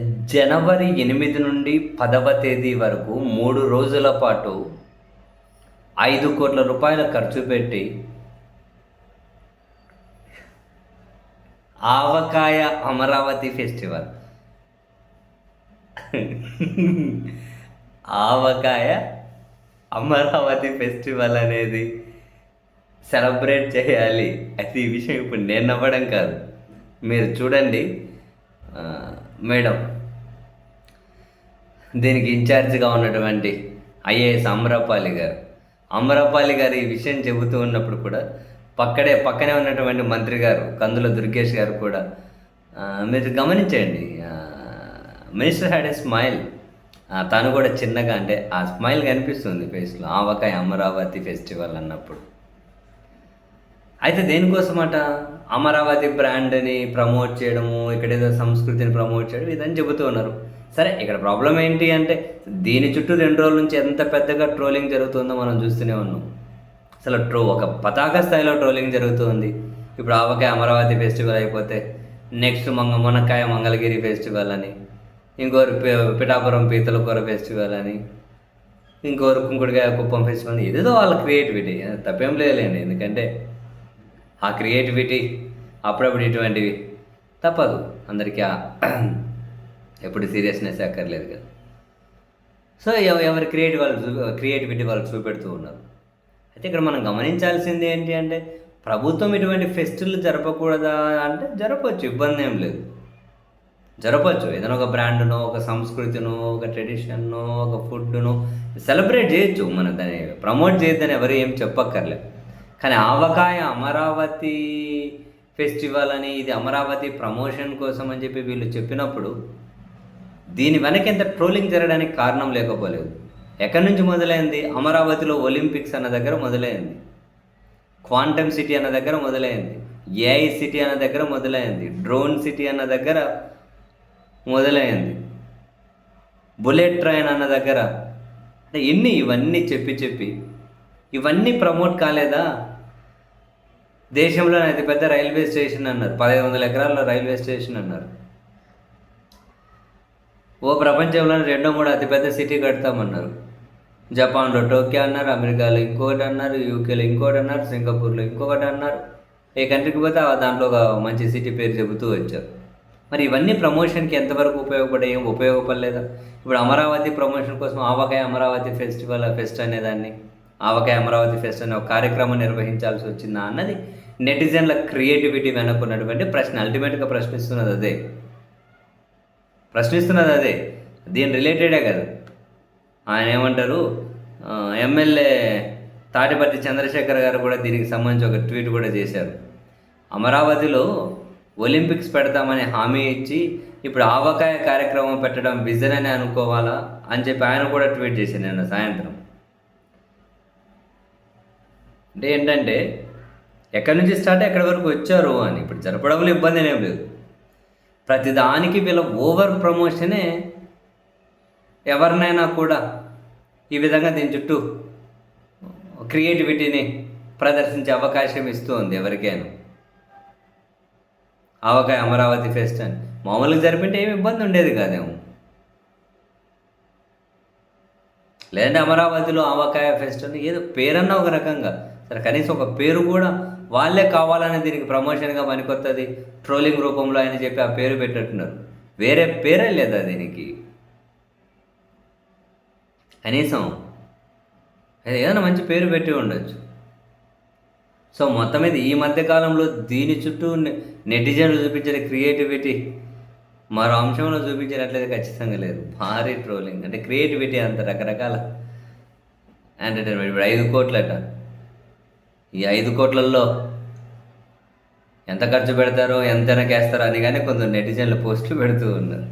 జనవరి ఎనిమిది నుండి పదవ తేదీ వరకు మూడు రోజుల పాటు ఐదు కోట్ల రూపాయల ఖర్చు పెట్టి ఆవకాయ అమరావతి ఫెస్టివల్. ఆవకాయ అమరావతి ఫెస్టివల్ అనేది సెలబ్రేట్ చేయాలి. అది ఈ విషయం ఇప్పుడు నేను నవ్వడం కాదు. మీరు చూడండి. మేడం దీనికి ఇన్ఛార్జిగా ఉన్నటువంటి ఐఏఎస్ అమరాపాలి గారు. అమరాపాలి గారు ఈ విషయం చెబుతూ ఉన్నప్పుడు కూడా పక్కడే పక్కనే ఉన్నటువంటి మంత్రి గారు కందుల దుర్గేష్ గారు కూడా మీరు గమనించండి మినిస్టర్ హ్యాడ్ ఏ స్మైల్. తను కూడా చిన్నగా అంటే ఆ స్మైల్ కనిపిస్తుంది ఫేస్లో. ఆవకాయ అమరావతి ఫెస్టివల్ అన్నప్పుడు. అయితే దేనికోసమట అమరావతి బ్రాండ్ని ప్రమోట్ చేయడము ఇక్కడ ఏదో సంస్కృతిని ప్రమోట్ చేయడం ఇదని చెబుతూ ఉన్నారు. సరే ఇక్కడ ప్రాబ్లం ఏంటి అంటే దీని చుట్టూ రెండు రోజుల నుంచి ఎంత పెద్దగా ట్రోలింగ్ జరుగుతుందో మనం చూస్తూనే ఉన్నాం. అసలు ట్రో ఒక పతాక స్థాయిలో ట్రోలింగ్ జరుగుతుంది. ఇప్పుడు ఆవకాయ అమరావతి ఫెస్టివల్ అయిపోతే నెక్స్ట్ మంగ మునక్కాయ మంగళగిరి ఫెస్టివల్ అని ఇంకోరు పిఠాపురం పీతల కూర ఫెస్టివల్ అని ఇంకోరు కుంకుడుకాయ కుప్పం ఫెస్టివల్ ఏదేదో వాళ్ళ క్రియేటివిటీ. తప్పేం లేదులేండి ఎందుకంటే ఆ క్రియేటివిటీ అప్పుడప్పుడు ఇటువంటివి తప్పదు. అందరికీ ఆ ఎప్పుడు సీరియస్నెస్ అక్కర్లేదు కదా. సో ఎవ- ఎవరి క్రియేటివ్ వాళ్ళు చూ క్రియేటివిటీ వాళ్ళు చూపెడుతూ ఉన్నారు. అయితే ఇక్కడ మనం గమనించాల్సింది ఏంటి అంటే ప్రభుత్వం ఇటువంటి ఫెస్టివల్ జరపకూడదా అంటే జరపచ్చు ఇబ్బంది ఏం లేదు. జరపచ్చు. ఏదైనా ఒక బ్రాండునో ఒక సంస్కృతినో ఒక ట్రెడిషన్ను ఒక ఫుడ్ను సెలబ్రేట్ చేయొచ్చు. మనం దాన్ని ప్రమోట్ చేయొద్దని ఎవరు ఏం చెప్పక్కర్లేదు కానీ ఆవకాయ అమరావతి ఫెస్టివల్ అని ఇది అమరావతి ప్రమోషన్ కోసం అని చెప్పి వీళ్ళు చెప్పినప్పుడు దీని వెనక ఎంత ట్రోలింగ్ జరగడానికి కారణం లేకపోలేదు. ఎక్కడి నుంచి మొదలైంది? అమరావతిలో ఒలింపిక్స్ అన్న దగ్గర మొదలైంది. క్వాంటమ్ సిటీ అన్న దగ్గర మొదలైంది. ఏఐ సిటీ అన్న దగ్గర మొదలైంది. డ్రోన్ సిటీ అన్న దగ్గర మొదలైంది. బుల్లెట్ ట్రైన్ అన్న దగ్గర. అంటే ఎన్ని ఇవన్నీ చెప్పి చెప్పి ఇవన్నీ ప్రమోట్ కాలేదా? దేశంలోనే అతిపెద్ద రైల్వే స్టేషన్ అన్నారు. పదహైదు వందల ఎకరాల్లో రైల్వే స్టేషన్ అన్నారు. ఓ ప్రపంచంలోనే రెండో మూడు అతిపెద్ద సిటీ కడతామన్నారు. జపాన్లో టోక్యో అన్నారు అమెరికాలో ఇంకొకటి అన్నారు యూకేలో ఇంకోటి అన్నారు సింగపూర్లో ఇంకొకటి అన్నారు. ఏ కంట్రీకి పోతే దాంట్లో ఒక మంచి సిటీ పేరు చెబుతూ వచ్చారు. మరి ఇవన్నీ ప్రమోషన్కి ఎంతవరకు ఉపయోగపడే ఏం ఉపయోగపడలేదా? ఇప్పుడు అమరావతి ప్రమోషన్ కోసం ఆవకాయ అమరావతి ఫెస్టివల్ ఫెస్ట్ అనేదాన్ని ఆవకాయ అమరావతి ఫెస్ట్ అనే ఒక కార్యక్రమం నిర్వహించాల్సి వచ్చిందా అన్నది నెటిజన్ల క్రియేటివిటీ వెనుకున్నటువంటి ప్రశ్న అల్టిమేట్గా ప్రశ్నిస్తున్నది అదే. ప్రశ్నిస్తున్నది అదే. దీని రిలేటెడే కదా. ఆయన ఏమంటారు? ఎమ్మెల్యే తాటిపత్రి చంద్రశేఖర్ గారు కూడా దీనికి సంబంధించి ఒక ట్వీట్ కూడా చేశారు. అమరావతిలో ఒలింపిక్స్ పెడతామని హామీ ఇచ్చి ఇప్పుడు ఆవకాయ కార్యక్రమం పెట్టడం విజన్ అని అనుకోవాలా అని చెప్పి ఆయన కూడా ట్వీట్ చేశాను నిన్న సాయంత్రం. అంటే ఏంటంటే ఎక్కడి నుంచి స్టార్ట్ ఎక్కడి వరకు వచ్చారు అని. ఇప్పుడు జరపడంలో ఇబ్బంది ఏం లేదు. ప్రతిదానికి వీళ్ళ ఓవర్ ప్రమోషనే ఎవరినైనా కూడా ఈ విధంగా దీని చుట్టూ క్రియేటివిటీని ప్రదర్శించే అవకాశం ఇస్తూ ఉంది ఎవరికైనా. ఆవకాయ అమరావతి ఫెస్ట్ అని. మామూలుగా జరిపింటే ఏమి ఇబ్బంది ఉండేది కాదేమో. లేదంటే అమరావతిలో ఆవకాయ ఫెస్ట్ అని ఏదో పేరన్నా ఒక రకంగా. సరే కనీసం ఒక పేరు కూడా వాళ్ళే కావాలని దీనికి ప్రమోషన్గా పనికొస్తుంది ట్రోలింగ్ రూపంలో అని చెప్పి ఆ పేరు పెట్టట్టున్నారు. వేరే పేరే లేదా దీనికి? కనీసం ఏదైనా మంచి పేరు పెట్టి ఉండొచ్చు. సో మొత్తం మీద ఈ మధ్యకాలంలో దీని చుట్టూ నె- నెటిజన్లు చూపించిన క్రియేటివిటీ మరో అంశంలో చూపించినట్లయితే ఖచ్చితంగా లేదు. భారీ ట్రోలింగ్. అంటే క్రియేటివిటీ అంత రకరకాల ఎంటర్టైన్మెంట్. ఇప్పుడు ఐదు కోట్లట. ఈ ఐదు కోట్లల్లో ఎంత ఖర్చు పెడతారో ఎంత వెనకేస్తారో అని కానీ కొందరు నెటిజన్లు పోస్టులు పెడుతూ ఉన్నారు.